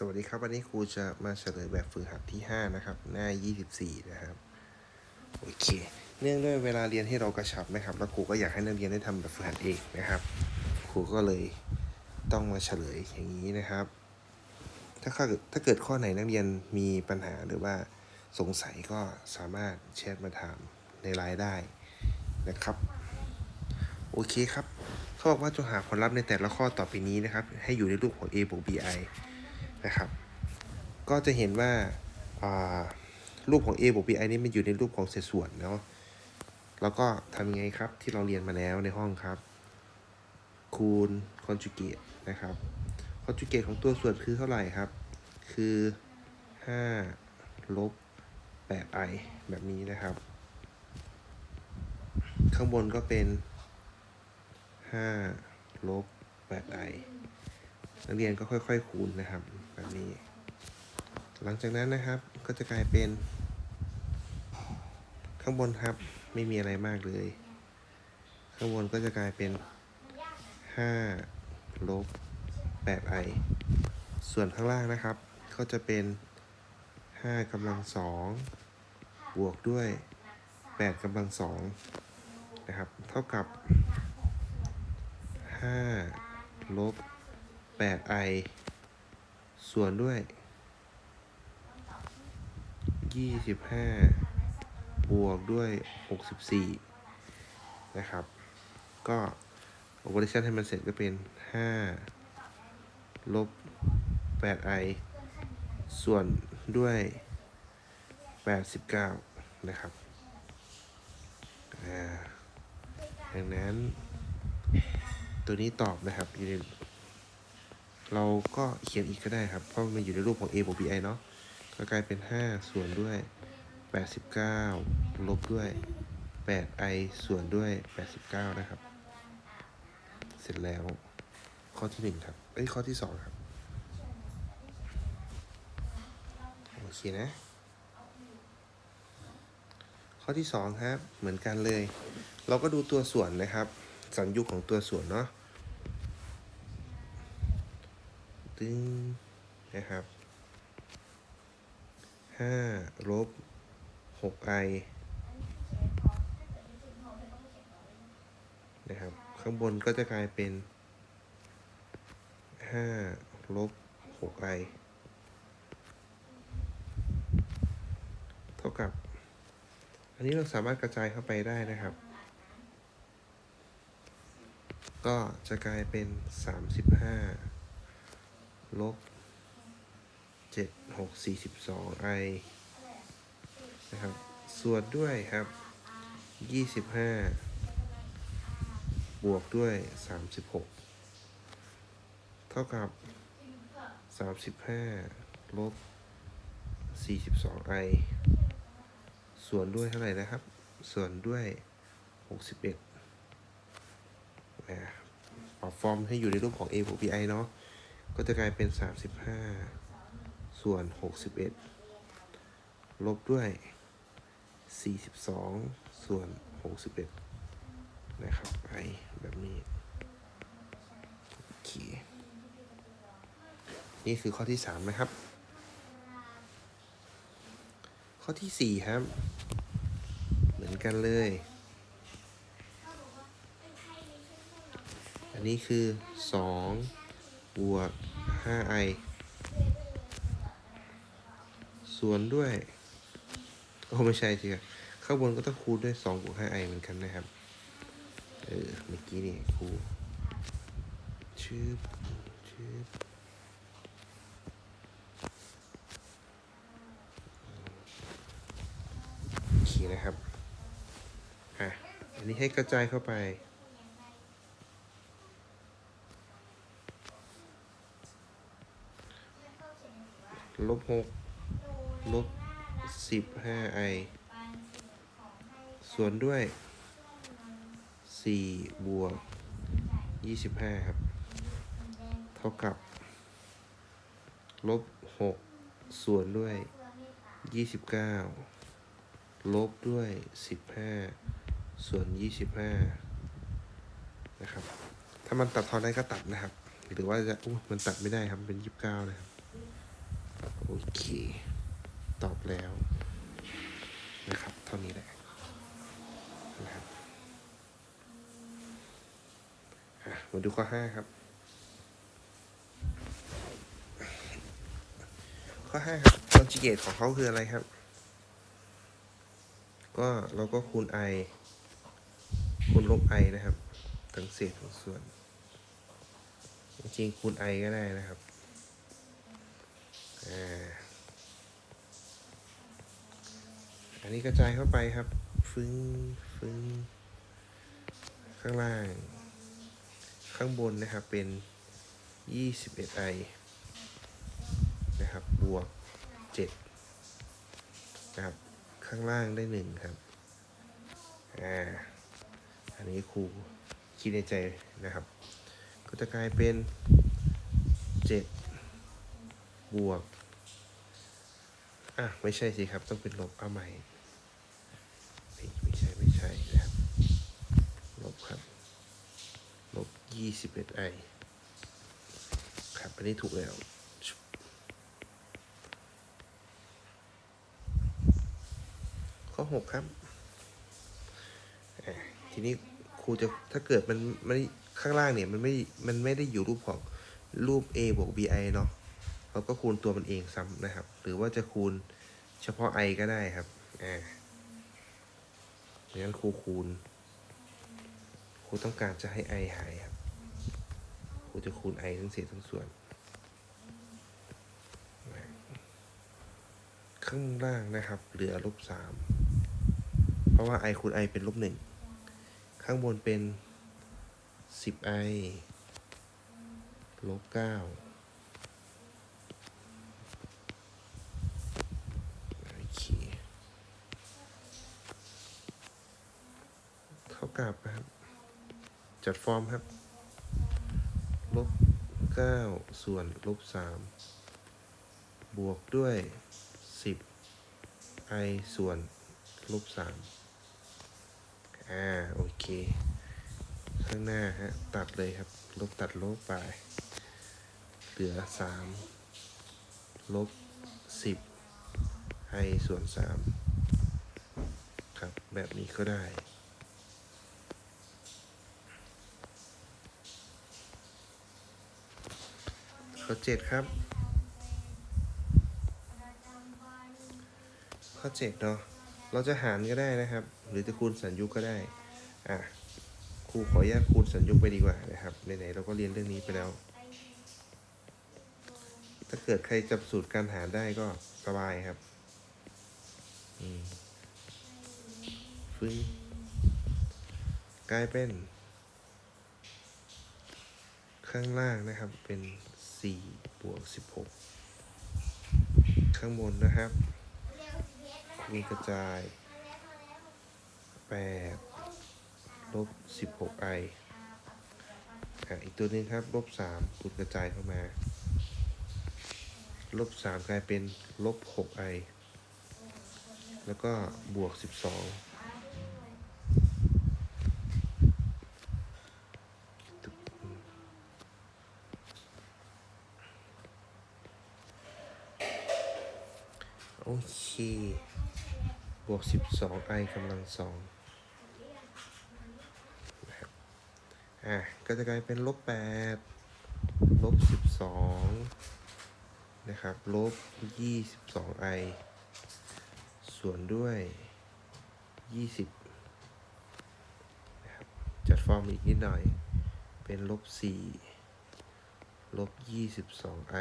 สวัสดีครับ วันนี้ครูจะมาเฉลยแบบฝึกหัดที่ 5 นะครับ หน้า 24 นะครับ โอเค เนื่องด้วยเวลาเรียนให้เรากระชับนะครับ แล้วครูก็อยากให้นักเรียนได้ทำแบบฝึกหัดเองนะครับ ครูก็เลยต้องมาเฉลยอย่างนี้นะครับ ถ้าเกิดถ้าเกิดข้อไหนนักเรียนมีปัญหาหรือว่าสงสัยก็สามารถแชทมาถามในไลน์ได้นะครับ โอเคครับ เขาบอกว่าจงหาผลลัพธ์ในแต่ละข้อต่อไปนี้นะครับ ให้อยู่ในรูปของ a บวก bi นะครับ ก็จะเห็นว่าารูปของ a บวก bi นี่มันอยู่ในรูปของเศษส่วนเนาะแล้วก็ทำยังไงครับที่เราเรียนมาแล้วในห้องครับ คูณ conjugate นะครับ conjugate ของตัวส่วนคือเท่าไหร่ครับ คือ 5 ลบ 8i แบบนี้นะครับ ข้างบนก็เป็น 5 ลบ 8i นักเรียนก็ค่อยๆ คูณนะครับ แบบนี้ หลังจากนั้นนะครับก็จะกลายเป็น ข้างบนครับไม่มีอะไรมากเลย ข้างบนก็จะกลายเป็น 5 ลบ 8i ส่วนข้างล่างนะครับ ก็จะเป็น 5กำลังสองบวกด้วย 8กำลังสองนะครับ เท่ากับ 5 ลบ 8i ส่วนด้วย25บวกด้วย64นะครับ ก็ operation ให้มันเสร็จก็เป็น5ลบ 8i ส่วนด้วย89นะครับดังนั้นตัวนี้ตอบนะครับอยู่ใน เราก็เขียนอีกก็ได้ครับ เพราะมันอยู่ในรูปของ a บวก bi เนาะก็กลายเป็น 5 ส่วนด้วย 89 ลบด้วย 8i ส่วนด้วย 89 นะครับ เสร็จแล้วข้อที่ 1 ครับ เอ้ย ข้อที่ 2 ครับ โอเคนะ ข้อที่ 2 ครับ เหมือนกันเลย เราก็ดูตัวส่วนนะครับ สัญญุของตัวส่วนเนาะ ตึงนะครับห้าลบหกไอนะครับ ข้างบนก็จะกลายเป็นห้าลบหกไอเท่ากับ อันนี้เราสามารถกระจายเข้าไปได้นะครับ ก็จะกลายเป็น35 ลบ7 6 42 i นะครับส่วนด้วยครับ25บวกด้วย36เท่ากับ35ลบ42 i ส่วนด้วยเท่าไหร่นะครับ ส่วนด้วย61นะปรับฟอร์มให้อยู่ในรูปของ a บวก bi เนาะ ก็จะกลายเป็น 35 ส่วน 61 ลบด้วย 42 ส่วน 61 นะครับ i แบบนี้โอเคนี่คือข้อที่ 3 นะครับ ข้อที่ 4 ครับ เหมือนกันเลย อันนี้คือ 2 บวก 5i ส่วนด้วยโอ้ไม่ใช่สิครับข้างบนก็ต้องคูณด้วย 2 บวก 5i เหมือนกันนะครับ เออ เมื่อกี้นี่ครูชืบชืบโอเคนะครับ อะ อันนี้ให้กระจายเข้าไป ลบหกลบสิบห้าไอส่วนด้วยสี่บวกยี่สิบห้าครับ เท่ากับ ลบหกส่วนด้วยยี่สิบเก้าลบด้วยสิบห้าส่วนยี่สิบห้านะครับ ถ้ามันตัดทอนได้ก็ตัดนะครับ หรือว่าจะอู้มันตัดไม่ได้ครับเป็นยี่สิบเก้านะครับ โอเค ตอบแล้วนะครับ เท่านี้แหละนะครับมาดูข้อห้าครับ ข้อห้าครับ conjugate ของเขาคืออะไรครับ ก็เราก็คูณ i คูณลบ i นะครับทั้งเศษทั้งส่วน จริงๆคูณ i ก็ได้นะครับ อันนี้กระจายเข้าไปครับ ฟึ้งฟึ้งข้างล่าง ข้างบนนะครับเป็น 21i นะครับ บวก 7 นะครับ ข้างล่างได้ 1 ครับ อ่า อันนี้ครูคิดในใจนะครับ ก็จะกลายเป็น 7 บวก อะไม่ใช่สิครับ ต้องเป็นลบเอาใหม่ไม่ใช่ไม่ใช่นะครับ ลบครับ ลบ 21i ครับ อันนี้ถูกแล้วข้อ6ครับ ทีนี้ครูจะถ้าเกิดมันไม่ข้างล่างเนี่ย มันไม่ มันไม่ได้อยู่รูปของรูป a บวก bi เนาะ มันก็คูณตัวมันเองซ้ำนะครับ หรือว่าจะคูณเฉพาะ i ก็ได้ครับอ่างั้นครูคูณ ครูต้องการจะให้ i หายครับ ครูจะคูณ i ทั้งเศษทั้งส่วน ข้างล่างนะครับ เหลือลบสามเพราะว่า i คูณ i เป็นลบหนึ่งข้างบนเป็น 10i ลบ9 เท่ากับครับ จัดฟอร์มครับ ลบเก้าส่วนลบสามบวกด้วยสิบ i ส่วนลบสามอ่า โอเค ข้างหน้าฮะ ตัดเลยครับ ลบตัดลบไป เหลือสามลบสิบ i ส่วนสามครับ แบบนี้ก็ได้ ข้อเจ็ดครับ ข้อเจ็ดเนาะเราจะหารก็ได้นะครับ หรือจะคูณสัญยุกก็ได้อะครูขออนุญาตคูณสัญยุกไปดีกว่านะครับไหนๆเราก็เรียนเรื่องนี้ไปแล้ว ถ้าเกิดใครจำสูตรการหารได้ก็สบายครับอืมฟึ้งกลายเป็นข้างล่างนะครับเป็น 4บวก16 ข้างบนนะครับ มีกระจาย 8 ลบ 16ไออีกตัวนึงครับ ลบ3คูณกระจายเข้ามา ลบ 3 กลายเป็นลบ 6i แล้วก็บวก 12 โอเค บวกสิบสองไอกำลังสองนะครับอะก็จะกลายเป็นลบแปดลบสิบสองนะครับลบยี่สิบสองไอส่วนด้วยยี่สิบนะครับจัดฟอร์มอีกนิดหน่อย เป็นลบสี่ลบยี่สิบสองไอ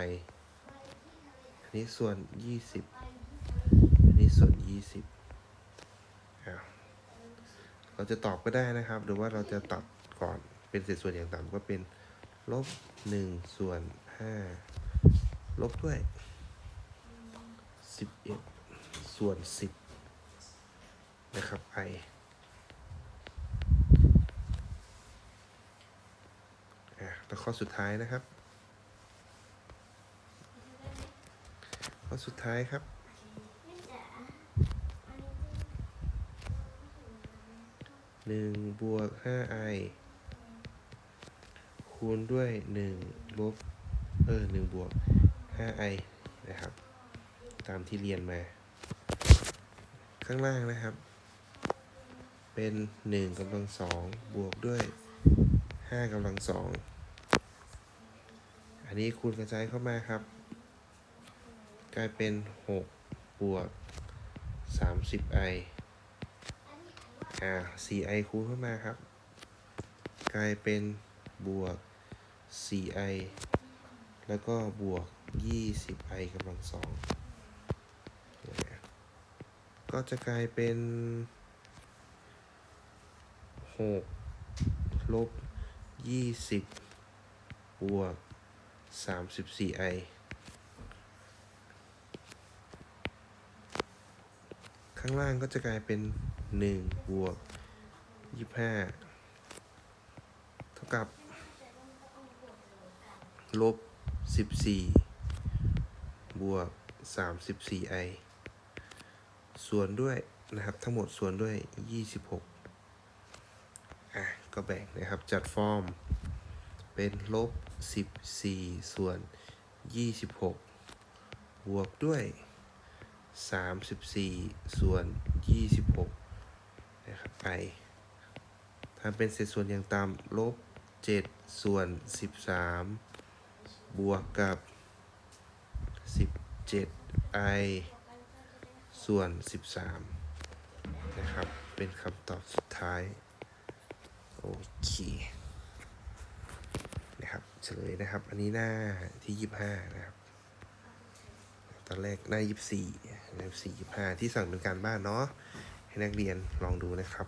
อันนี้ส่วนยี่ ส่วนยี่สิบเราจะตอบก็ได้นะครับ หรือว่าเราจะตัดก่อนเป็นเศษส่วนอย่างต่ำก็เป็นลบหนึ่งส่วนห้าลบด้วยสิบเอ็ดส่วนสิบนะครับไออะแล้วข้อสุดท้ายนะครับ ข้อสุดท้ายครับ หนึ่งบวกห้าไอคูณด้วยหนึ่งลบ เออหนึ่งบวกห้าไอนะครับ ตามที่เรียนมา ข้างล่างนะครับ เป็นหนึ่งกำลังสองบวกด้วยห้ากำลังสองอันนี้คูณกระจายเข้ามาครับ กลายเป็นหกบวกสามสิบไ 4i คูณเข้ามาครับ กลายเป็นบวก 4i แล้วก็บวก 20i กำลังสองก็จะกลายเป็น 6 ลบ 20 บวก 34i ข้างล่างก็จะกลายเป็นหนึ่งบวกยี่ห้าเท่ากับ ลบสิบสี่บวกสามสิบสี่ไอส่วนด้วยนะครับทั้งหมดส่วนด้วยยี่สิบหกอะ ก็แบ่งนะครับจัดฟอร์ม เป็นลบสิบสี่ส่วนยี่สิบหกบวกด้วย 34 ส่วน 26 นะครับไปทำเป็นเศษส่วนอย่างต่ำลบ 7 ส่วน 13 บวกกับ 17 i ส่วน 13 นะครับ เป็นคำตอบสุดท้าย โอเค นะครับเฉลยนะครับ อันนี้หน้าที่ 25 นะครับ ตอนแรกหน้า 24 เล่มสี่ห้าที่สั่งเป็นการบ้านเนาะให้นักเรียนลองดูนะครับ